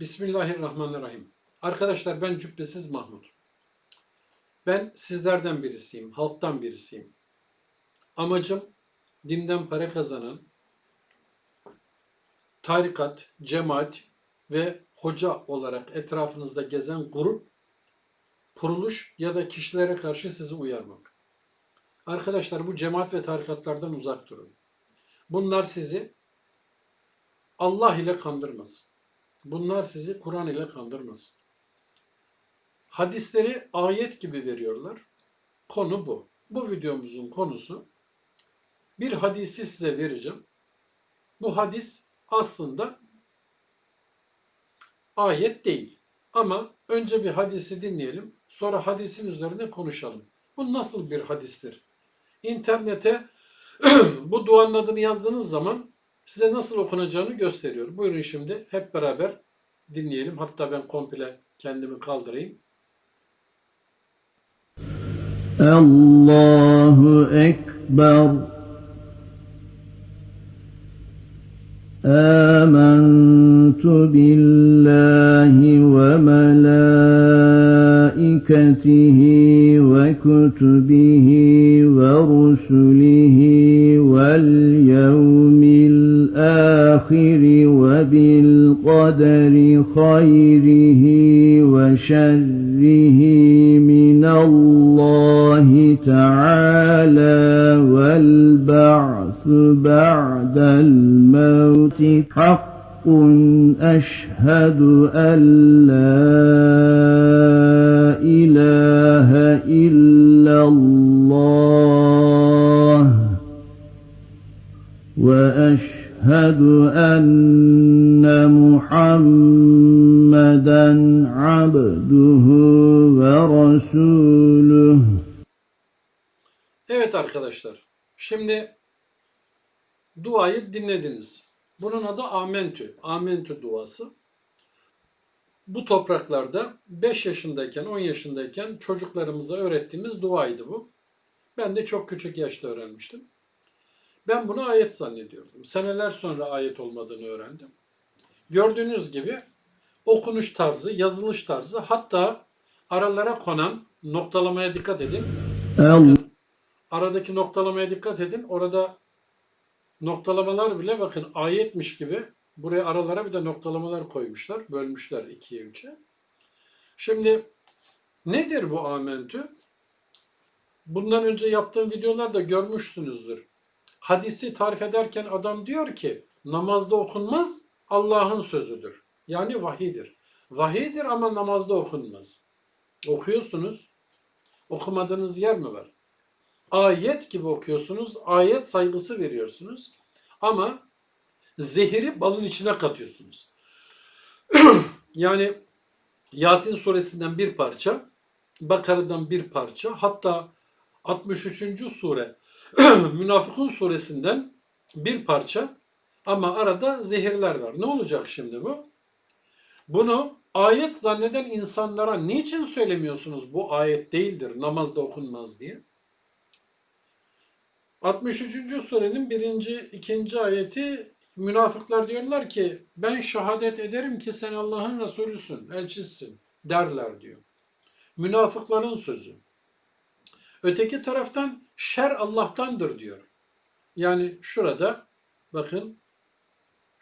Bismillahirrahmanirrahim. Arkadaşlar ben Cübbesiz Mahmut. Ben sizlerden birisiyim, halktan birisiyim. Amacım dinden para kazanan, tarikat, cemaat ve hoca olarak etrafınızda gezen grup, kuruluş ya da kişilere karşı sizi uyarmak. Arkadaşlar bu cemaat ve tarikatlardan uzak durun. Bunlar sizi Allah ile kandırmaz. Bunlar sizi Kur'an ile kandırmaz. Hadisleri ayet gibi veriyorlar. Konu bu. Bu videomuzun konusu bir hadisi size vereceğim. Bu hadis aslında ayet değil. Ama önce bir hadisi dinleyelim. Sonra hadisin üzerine konuşalım. Bu nasıl bir hadistir? İnternete bu duanın adını yazdığınız zaman size nasıl okunacağını gösteriyor. Buyurun şimdi hep beraber dinleyelim. Hatta ben komple kendimi kaldırayım. Allahu Ekber Âmentu billahi ve melâiketihi ve kutubihi ve rusulihi vel وبالقدر خيره وشره من الله تعالى والبعث بعد الموت. حق أشهد أن لا إله إلا الله. وأشهد أن محمدا عبده ورسوله Evet arkadaşlar. Şimdi duayı dinlediniz. Bunun adı Amentü. Amentü duası. Bu topraklarda 5 yaşındayken, 10 yaşındayken çocuklarımıza öğrettiğimiz duaydı bu. Ben de çok küçük yaşta öğrenmiştim. Ben bunu ayet zannediyordum. Seneler sonra ayet olmadığını öğrendim. Gördüğünüz gibi okunuş tarzı, yazılış tarzı hatta aralara konan noktalamaya dikkat edin. Bakın, aradaki noktalamaya dikkat edin. Orada noktalamalar bile bakın ayetmiş gibi buraya aralara bir de noktalamalar koymuşlar. Bölmüşler ikiye üçe. Şimdi nedir bu amentü? Bundan önce yaptığım videolarda görmüşsünüzdür. Hadisi tarif ederken adam diyor ki namazda okunmaz, Allah'ın sözüdür. Yani vahidir. Vahidir ama namazda okunmaz. Okuyorsunuz. Okumadığınız yer mi var? ayet gibi okuyorsunuz. Ayet saygısı veriyorsunuz. Ama zehiri balın içine katıyorsunuz. yani Yasin suresinden bir parça, Bakara'dan bir parça, hatta 63. sure Münafıkun suresinden bir parça ama arada zehirler var. Ne olacak şimdi bu? Bunu ayet zanneden insanlara niçin söylemiyorsunuz bu ayet değildir, namazda okunmaz diye? 63. surenin birinci, ikinci ayeti münafıklar diyorlar ki ben şehadet ederim ki sen Allah'ın Resulüsün, elçisisin derler diyor. Münafıkların sözü. Öteki taraftan şer Allah'tandır diyor. Yani şurada bakın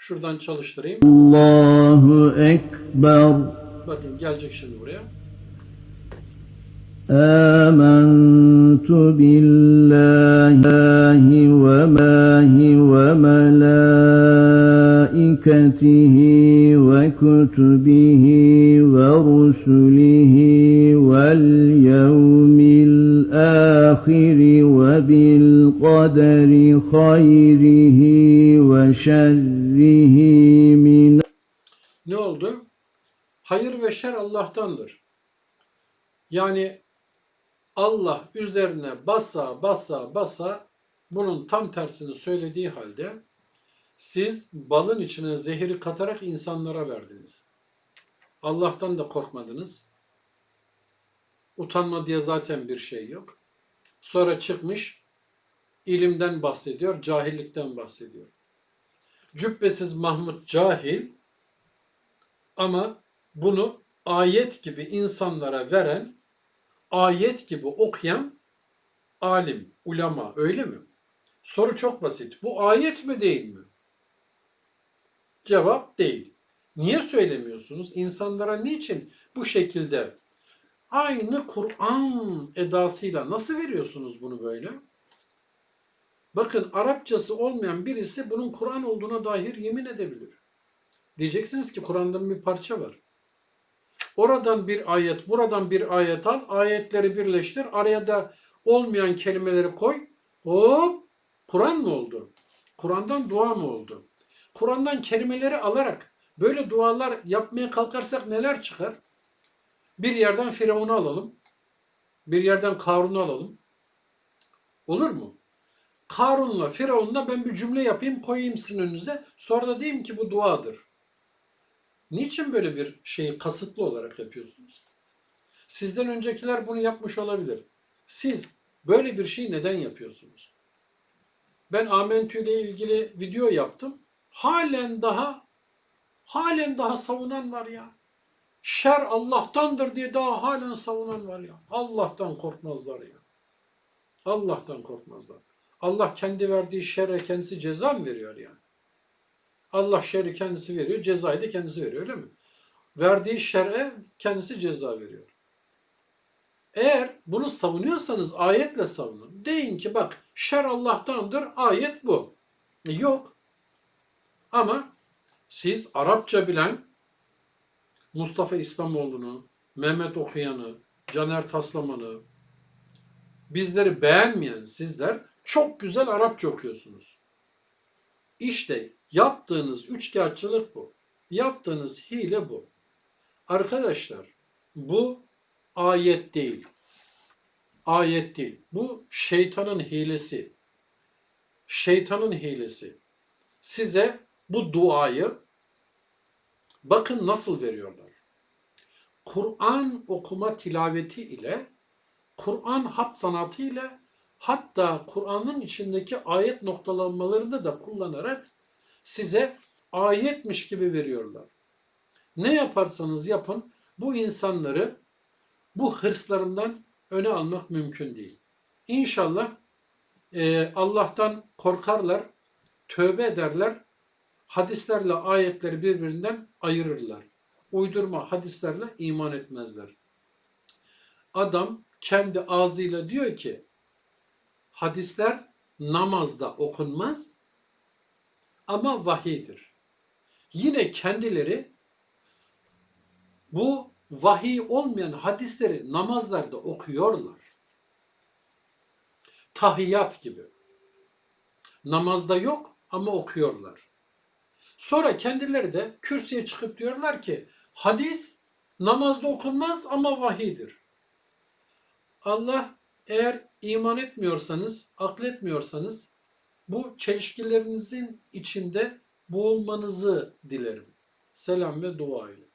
Şuradan çalıştırayım. Allahu Ekber. Bakın gelecek şimdi buraya. Âmentu billahi ve mâhi ve melâiketihi ve kutubihi ve rusulihi vel yevmil ahiri ve bil kaderi hayrihi ve şerri Hayır ve şer Allah'tandır. Yani Allah üzerine basa basa basa bunun tam tersini söylediği halde siz balın içine zehiri katarak insanlara verdiniz. Allah'tan da korkmadınız. Utanma diye zaten bir şey yok. Sonra çıkmış ilimden bahsediyor, cahillikten bahsediyor. Cübbesiz Mahmut cahil, Ama bunu ayet gibi insanlara veren, ayet gibi okuyan alim, ulema öyle mi? Soru çok basit. Bu ayet mi değil mi? Cevap değil. Niye söylemiyorsunuz? İnsanlara niçin bu şekilde aynı Kur'an edasıyla nasıl veriyorsunuz bunu böyle? Bakın Arapçası olmayan birisi bunun Kur'an olduğuna dair yemin edebilir. Diyeceksiniz ki Kur'an'dan bir parça var. Oradan bir ayet, buradan bir ayet al, ayetleri birleştir, araya da olmayan kelimeleri koy. Hop! Kur'an mı oldu? Kur'an'dan dua mı oldu? Kur'an'dan kelimeleri alarak böyle dualar yapmaya kalkarsak neler çıkar? Bir yerden Firavun'u alalım. Bir yerden Karun'u alalım. Olur mu? Karun'la Firavun'la ben bir cümle yapayım koyayım sizin önünüze. Sonra da diyeyim ki bu duadır. Niçin böyle bir şeyi kasıtlı olarak yapıyorsunuz? Sizden öncekiler bunu yapmış olabilir. Siz böyle bir şeyi neden yapıyorsunuz? Ben Amentü ile ilgili video yaptım. Halen daha halen daha savunan var ya. Şer Allah'tandır diye daha halen savunan var ya. Allah'tan korkmazlar ya. Allah'tan korkmazlar. Allah kendi verdiği şerre kendisi ceza mı veriyor yani? Allah şerri kendisi veriyor, cezayı da kendisi veriyor öyle mi? Verdiği şer'e kendisi ceza veriyor. Eğer bunu savunuyorsanız ayetle savunun. Deyin ki bak şer Allah'tandır, ayet bu. E, Yok. Ama siz Arapça bilen Mustafa İslamoğlu'nu, Mehmet Okuyan'ı, Caner Taslaman'ı, bizleri beğenmeyen sizler çok güzel Arapça okuyorsunuz. İşte yaptığınız üçkağıtçılık bu. Yaptığınız hile bu. Arkadaşlar bu ayet değil. Ayet değil. Bu şeytanın hilesi. Şeytanın hilesi. Size bu duayı bakın nasıl veriyorlar. Kur'an okuma tilaveti ile Kur'an hat sanatı ile hatta Kur'an'ın içindeki ayet noktalanmalarını da kullanarak size ayetmiş gibi veriyorlar. Ne yaparsanız yapın bu insanları bu hırslarından öne almak mümkün değil. İnşallah e, Allah'tan korkarlar, tövbe ederler, hadislerle ayetleri birbirinden ayırırlar. Uydurma hadislerle iman etmezler. Adam kendi ağzıyla diyor ki hadisler namazda okunmaz ama vahiydir. Yine kendileri bu vahiy olmayan hadisleri namazlarda okuyorlar. Tahiyyat gibi. Namazda yok ama okuyorlar. Sonra kendileri de kürsüye çıkıp diyorlar ki hadis namazda okunmaz ama vahiydir. Allah eğer iman etmiyorsanız, akletmiyorsanız bu çelişkilerinizin içinde boğulmanızı dilerim. Selam ve dua ile.